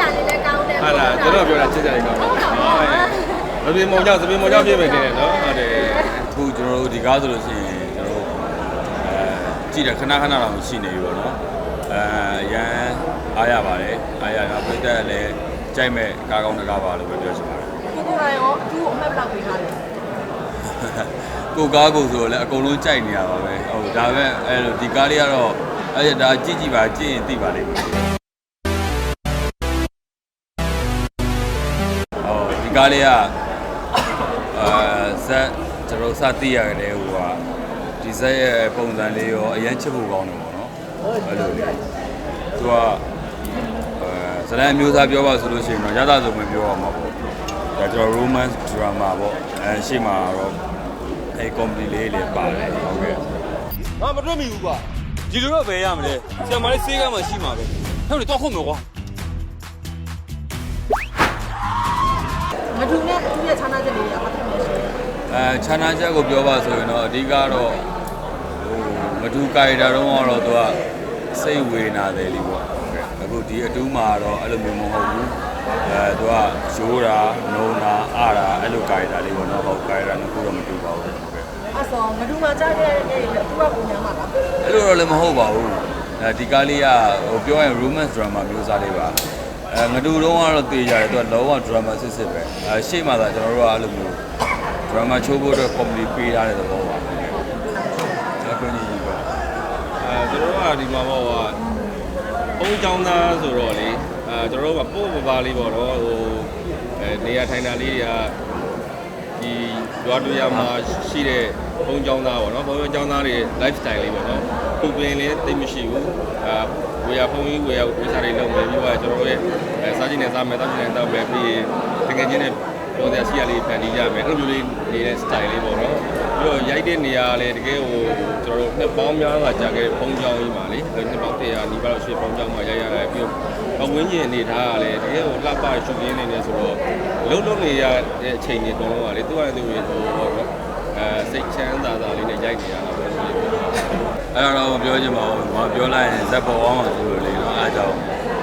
စရာလေးလည်းကောင်းတယ်ဟာလားကျွန်တော်ပြောတာချစ်ကြတယ်ကောင်းတယ်ဟုတ်ပါဘူးသပင်မုံကြောင့်သပင်မုံကြောင့်ပြည့်မယ်နေတယ်နော်ဟုတ်တယ်အခုကျွန်တော်တို့ဒီကားဆိုလို့ရှိရင်ကျွန်တော်တို့အဲကြည့်တယ်ခဏခဏတော့ရှိနေပြီပေါ့နော်အဲအရန်အားရပါတယ်အားရတော့ပြည့်တဲ့လည်းကြိုက်မဲ့ကားကောင်းတကားပါလို့ပဲပြောချင်ပါတယ်ကိုကိုရိုင်းရောအထူးအမှတ်ဘယ်လောက်ပေးထားလဲကိုကားကိုဆိုတော့လည်းအကုန်လုံးကြိုက်နေရပါပဲဟုတ်ဒါပဲအဲလိုဒီကားလေးကတော့အဲဒါကြည့်ကြည့်ပါကြည့်ရင်သိပါလိမ့်မယ် ဒီကားလေးကအာဇက်ကျွန်တော်စသိရကြတဲ့ဟိုကဒီဇက်ရဲ့ပုံစံလေးရောအရန်ချစ်ဖို့ကောင်းတယ်ပေါ့နော်အဲ့လိုလေးသူကအဲဇလန်မျိုးသားပြောပါဆိုလို့ရှိရင်တော့ရသဆုံးမပြောရမှာပေါ့ဒါကျွန်တော် romance drama ပေါ့အဲရှေ့မှာတော့အဲ comedy လေးလေးပါတယ်ဟုတ်ကဲ့ငါမတွေ့မိဘူးကွာဒီလိုတော့ဘယ်ရမလဲဆရာမလေးစေးကမှရှိမှာပဲဟဲ့လေတော့ခုံမယ်ကွာ မထူနဲ့အထူးရဲ့ခြားနာချက်လေးတွေကဘာဖြစ်လဲရှင်အဲခြာနာချက်ကိုပြောပါဆိုရင်တော့အဓိကတော့ဟိုမတူကာရီတာတော့ကတော့သူကစိတ်ဝေနာတယ်လीပေါ့ဟုတ်ကဲ့အခုဒီအတူးမှာတော့အဲ့လိုမျိုးမဟုတ်ဘူးအဲသူကရိုးတာနှုံတာအားတာအဲ့လိုကာရီတာလေးပေါ့နော်ဟုတ်ကာရီတာနှစ်ခုတော့မတူပါဘူးဟုတ်ကဲ့အဲ့ဆိုမထူမှာကြားခဲ့တဲ့နေ့အထူးကပုံများမှာလားအဲ့လိုတော့လည်းမဟုတ်ပါဘူးအဲဒီကားလေးကဟိုပြောရရင် romance drama မျိုးစားလေးပါ အဲငတူတုံးကတော့တည်ကြတယ်သူကလုံးဝ drama စစ်စစ်ပဲအဲရှေ့မှာသာကျွန်တော်တို့ကအဲ့လိုမျိုး drama ချိုးဖို့အတွက် comedy ပေးထားတဲ့သဘောပါအခုညီကြီးပါအဲကျွန်တော်ကဒီမှာပေါ့ဟာဘုံကြောင်းသားဆိုတော့လေအဲကျွန်တော်တို့ကပို့ပပါလေးပေါ့နော်ဟိုအဲနေရာထိုင်တာလေးတွေကဒီရွာတူရမှာရှိတဲ့ဘုံကြောင်းသားပေါ့နော်ဘုံကြောင်းသားတွေ lifestyle လေးပေါ့နော်ပုံပင်လေးတိတ်မရှိဘူးအဲ ဝေယဖုံကြီးဝေယဝေစာတွေလုပ်မယ်ပြီးတော့ကျွန်တော်တို့ရဲ့အဲစားခြင်းနဲ့စားမယ်တောက်ခြင်းနဲ့တောက်မယ်ပြီးတကယ်ချင်းနဲ့ပြောစရာရှိရလေးဖန်တီးကြမယ်အဲ့လိုမျိုးလေးနေတဲ့ style လေးပေါ့နော်ပြီးတော့ရိုက်တဲ့နေရာလည်းတကယ်ဟိုကျွန်တော်တို့နှစ်ပေါင်းများစွာကြာခဲ့တဲ့ဘုံကြောင်းကြီးမှာလေအဲ့နှစ်ပေါင်း100နီးပါးလောက်ရှိဘုံကြောင်းမှာရိုက်ရတယ်ပြီးတော့ပဝင်းကျင်အနေထားကလည်းတကယ်ဟိုလှပရှုပ်ရင်းနေနေဆိုတော့လုံးလုံးနေရတဲ့အချိန်တွေအကုန်လုံးကလေသူ့ဟာသူ့ရဲ့ဟိုပေါ့နော်အဲစိတ်ချမ်းသာသာလေးနဲ့ရိုက်နေရတာပေါ့လေ အဲ့တော့မပြောချင်ပါဘူးငါပြောလိုက်ရင်ဇက်ပေါ်အောင်မှာဆိုလို့လေနော်အားကြောင့်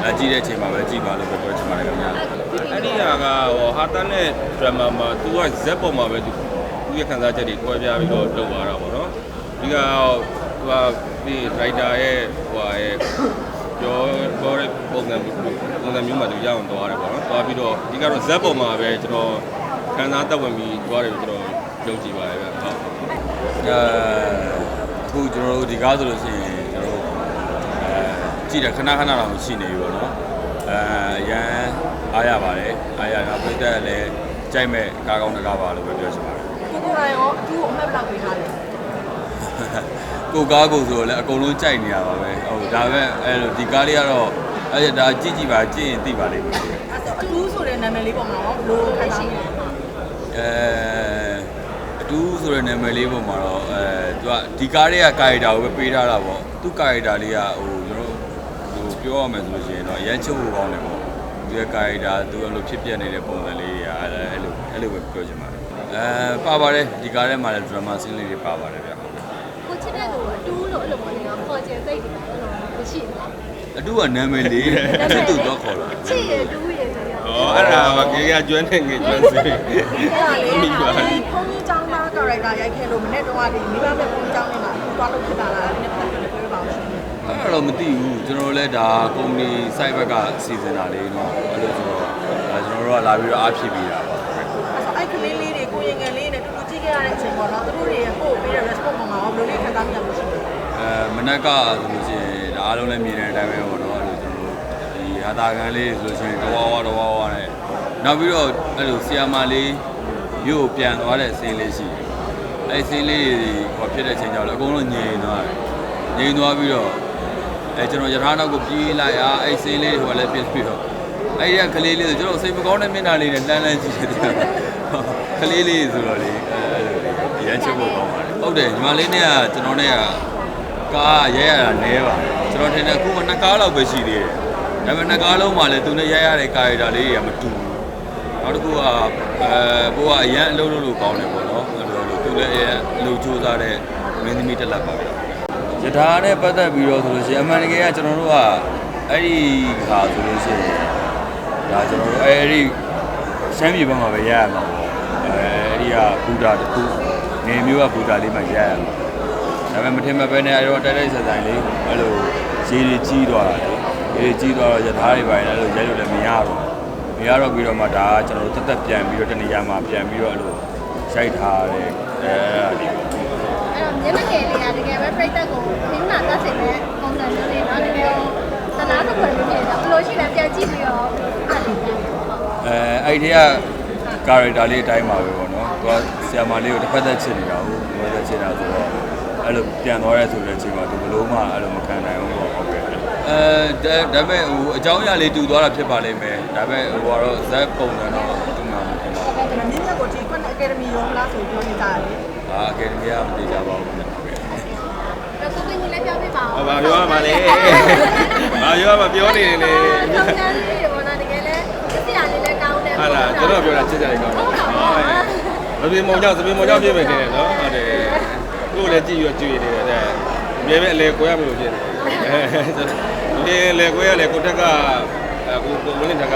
အကြည့်တဲ့အချိန်မှာပဲကြည့်ပါလို့ပဲပြောချင်ပါတယ်ခင်ဗျာအဲ့ဒီဟာကဟိုဟာတန်နဲ့ drama မှာသူကဇက်ပေါ်မှာပဲသူသူရဲ့ခံစားချက်တွေတွဲပြပြီးတော့လုပ်သွားတာပေါ့နော်ဒီကသူကဒီ writer ရဲ့ဟိုဟာရဲ့ပြောပြောတဲ့ပုံစံပုံစံမျိုးမှာသူရအောင်သွားတယ်ပေါ့နော်သွားပြီးတော့ဒီကတော့ဇက်ပေါ်မှာပဲကျွန်တော်ခံစားသက်ဝင်ပြီးသွားတယ်ကျွန်တော်ယုံကြည်ပါတယ်ဗျဟုတ်အဲ အခုကျွန်တော်တို့ဒီကားဆိုလို့ရှိရင်ကျွန်တော်တို့အဲကြည့်တယ်ခဏခဏတော့ရှိနေပြီပေါ့နော်အဲအရန်အားရပါတယ်အားရတော့ပြည့်တဲ့လည်းကြိုက်မဲ့ကားကောင်းတကားပါလို့ပဲပြောချင်ပါတယ်ကိုကိုရိုင်းရောအထူးအမှတ်ဘယ်လောက်ပေးထားလဲကိုကားကိုဆိုတော့လည်းအကုန်လုံးကြိုက်နေရပါပဲဟုတ်ဒါပဲအဲလိုဒီကားလေးကတော့အဲဒါကြည့်ကြည့်ပါကြည့်ရင်သိပါလိမ့်မယ်အဲ့ဆိုအထူးဆိုတဲ့နာမည်လေးပေါ်မှာရောဘယ်လိုခံစားလဲအဲအတူဆိုတဲ့နာမည်လေးပုံမှာတော့အဲ သူကဒီကားလေးကကာရီတာကိုပဲပေးထားတာပေါ့သူကာရီတာလေးကဟိုကျွန်တော်ဟိုပြောရမယ်ဆိုလို့ရှိရင်တော့အရန်ချစ်ဖို့ကောင်းတယ်ပေါ့ဒီကကာရီတာသူအဲ့လိုဖြစ်ပြနေတဲ့ပုံစံလေးတွေကအဲ့အဲ့လိုအဲ့လိုပဲပြောချင်ပါတယ်အဲပါပါတယ်ဒီကားထဲမှာလည်း drama scene လေးတွေပါပါတယ်ဗျကိုချစ်တဲ့သူအတူလို့အဲ့လိုမျိုးနေတော့ခေါ်ကျင်သိတယ်အဲ့လိုမရှိဘူးလားအတူကနာမည်လေးချစ်သူတော့ခေါ်လာချစ်ရတူးရဆိုရဩအဲ့ဒါကကေကကျွမ်းတဲ့ငယ်ကျွမ်းစီအဲ့ဒါလေးဘုန်းကြီးကျော က်တာရိုက်ခဲ့လို့မနေ့တုန်းကဒီမိဘမဲ့ပုံကြောင်းနေမှာသွားလို့ဖြစ်တာလားအဲ့ဒါနဲ့ပတ်သက်လို့ပြောပြပါဦးရှင်အဲ့ဒါတော့မသိဘူးကျွန်တော်လည်းဒါကုမ္ပဏီ site ဘက်ကစီစဉ်တာလေးတော့အဲ့လိုဆိုတော့ဒါကျွန်တော်တို့ကလာပြီးတော့အားဖြည့်ပေးတာပါအဲ့ဆိုအဲ့ကလေးလေးတွေကိုရင်ငယ်လေးနဲ့တူတူကြည့်ခဲ့ရတဲ့အချိန်ပေါ့နော်သူတို့တွေပို့ပေးတဲ့ response ပေါ်မှာရောဘယ်လိုလေးခံစားမိရလို့ရှိလဲအဲမနေ့ကဆိုလို့ရှိရင်ဒါအားလုံးလည်းမြင်တဲ့အတိုင်းပဲပေါ့နော်အဲ့လိုကျွန်တော်တို့ဒီဟာတာခံလေးဆိုလို့ရှိရင်တဝါဝါတဝါဝါနဲ့နောက်ပြီးတော့အဲ့လိုဆီယာမာလေးမြို့ပြန်သွားတဲ့ဆင်းလေးရှိတယ် အဲ့ဆေးလေးဟောဖြစ်တဲ့အချိန်ကျတော့အကုန်လုံးငြိမ်သွားတယ်ငြိမ်သွားပြီးတော့အဲကျွန်တော်ရထားနောက်ကိုပြေးလိုက်အားအဲ့ဆေးလေးဟိုလည်းပြစ်ပြီးတော့အဲ့ဒီကကလေးလေးဆိုကျွန်တော်စိတ်မကောင်းတဲ့မျက်နှာလေးနဲ့လှမ်းလှမ်းကြည့်တယ်ကလေးလေးဆိုတော့လေအဲ့လိုရမ်းချစ်ဖို့ကောင်းပါတယ်ဟုတ်တယ်ညီမလေးနဲ့ကကျွန်တော်နဲ့ကကားရဲရတာနဲပါကျွန်တော်ထင်တယ်အခုမှနှစ်ကားလောက်ပဲရှိသေးတယ်ဒါပေမဲ့နှစ်ကားလုံးမှလည်းသူနဲ့ရဲရတဲ့ကာရီတာလေးတွေကမတူဘူးနောက်တစ်ခုကအဲဘိုးကအရန်အလုပ်လုပ်လို့ကောင်းတယ်ပေါ့နော် အဲ့လိုလိုသူလည်းအရန်အလုပ်ကြိုးစားတဲ့မင်းသမီးတစ်လက်ပါပဲယထာနဲ့ပတ်သက်ပြီးတော့ဆိုလို့ရှိရင်အမှန်တကယ်ကကျွန်တော်တို့ကအဲ့ဒီခါဆိုလို့ရှိရင်ကျွန်တော်တို့အဲဒီရှမ်းပြည်ဘက်မှာပဲရရမှာပေါ့အဲဒီကဘူတာတစ်ခုနေမျိုးကဘူတာလေးမှာရရမှာဒါပေမဲ့မထင်မပဲနဲ့အဲတော့တိုက်တိုက်ဆက်ဆိုင်လေးအဲ့လိုရေတွေကြီးသွားတာလေရေတွေကြီးသွားတော့ရထားတွေပါရင်အဲ့လိုရိုက်လို့လည်းမရတော့မရတော့ပြီးတော့မှဒါကကျွန်တော်တို့တက်တက်ပြန်ပြီးတော့တနေရာမှာပြန်ပြီးတော့အဲ့လို ရိုက်ထားတယ်အဲအဲ့ဒါလေးပေါ့အဲ့တော့မျက်နှာငယ်လေးကတကယ်ပဲပြိတ္တကိုခင်းနာတတ်စေတဲ့ပုံစံမျိုးလေးနော်တကယ်သနာတစ်ခွက်လေးဖြစ်တာဘယ်လိုရှိလဲပြန်ကြည့်ပြီးတော့အဲ့ဒီပြန်ဟုတ်အဲအဲ့ဒီက character လေးအတိုင်းပါပဲပေါ့နော်သူကဆီယာမာလေးကိုတစ်ဖက်သက်ချစ်နေတာဟုတ်တစ်ဖက်သက်ချစ်တာဆိုတော့အဲ့လိုပြန်သွားရဲဆိုတဲ့အချိန်မှာသူဘလို့မှအဲ့လိုမခံနိုင်ဘူးပေါ့ဟုတ်ကဲ့အဲဒါဒါပေမဲ့ဟိုအကြောင်းအရာလေးတူသွားတာဖြစ်ပါလိမ့်မယ်ဒါပေမဲ့ဟိုကတော့ဇက်ပုံစံတော့သူ့မှာမဖြစ်ပါဘူး ဒါပေမဲ့မြင့်မြတ် ကိုဒီကွန်းအကယ်ဒမီရောမလားဆိုပြောနေကြတယ်အာအကယ်ဒမီကမတည်ကြပါဘူးဟုတ်ကဲ့တော့ကိုကြီးလည်းပြောပြပါဟောဦးပါပြောရမှာလေဘာပြောရမှာပြောနေနေကောင်းတယ်လေးဘောနာတကယ်လဲပြရလေးလည်းကောင်းတယ်ဟာလားကျွန်တော်ပြောတာချစ်ကြတယ်ကောင်းတယ်ဟုတ်ပါဘူးသပင်မုံကြောင့်သပင်မုံကြောင့်ပြည့်မယ်နေတယ်နော်ဟုတ်တယ်ကိုယ်လည်းကြည့်ရကြွေနေတယ်တဲ့အမြဲပဲအလဲကွဲရမလို့ဖြစ်နေတယ်လေလေကွဲရလေကိုတက်ကကိုကိုမင်းတက်က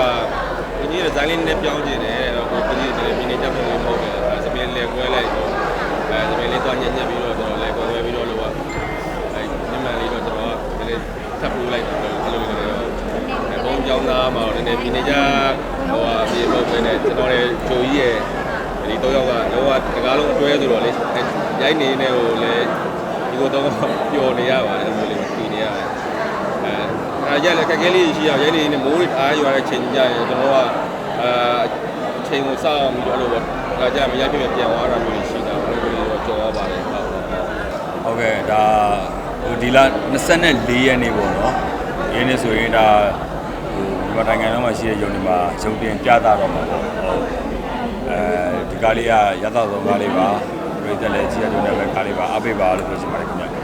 ကိုကြီးရဲ့ဇိုင်းလေးနဲ့ပြောင်းကျင်တယ်တော့ကိုကြီးတယ်မိနေကြမယ် ဖို့ပဲနဲ့ကျွန်တော်လည်းဂျိုကြီးရဲ့ဒီတော့ယောက်ကလောကတကားလုံးအတွဲဆိုတော့လေရိုက်နေနေဟိုလေဒီကတော့ပျော်နေရပါတယ်အဲ့လိုလေးဖြီနေရတယ်အဲအဲရက်လည်းကက်ကဲလေးရှိရရိုက်နေနေမိုးတွေအားရွာတဲ့ချိန်ကြရင်ကျွန်တော်ကအာအချိန်ကိုစောင့်ပြီးတော့လို့ဒါကြမရိုက်ပြပြန်သွားတာမျိုးရှိတာဘယ်လိုလဲကြော်သွားပါတယ်ဟုတ်ဟုတ်ဟုတ်ကဲ့ဒါဟိုဒီလ24ရက်နေ့ပေါ့နော်ရင်းနေဆိုရင်ဒါ ဟိုဒီမှာနိုင်ငံတော်မှာရှိတဲ့ယုံဒီမှာရုံတင်ပြတာတော့မှာပေါ့ဟုတ်အဲဒီကားလေးကရသဆုံးကားလေးပါပြည်သက်လည်းကြည့်ရတဲ့ဘက်ကားလေးပါအပိပါလို့ပြောချင်ပါတယ်ခင်ဗျာ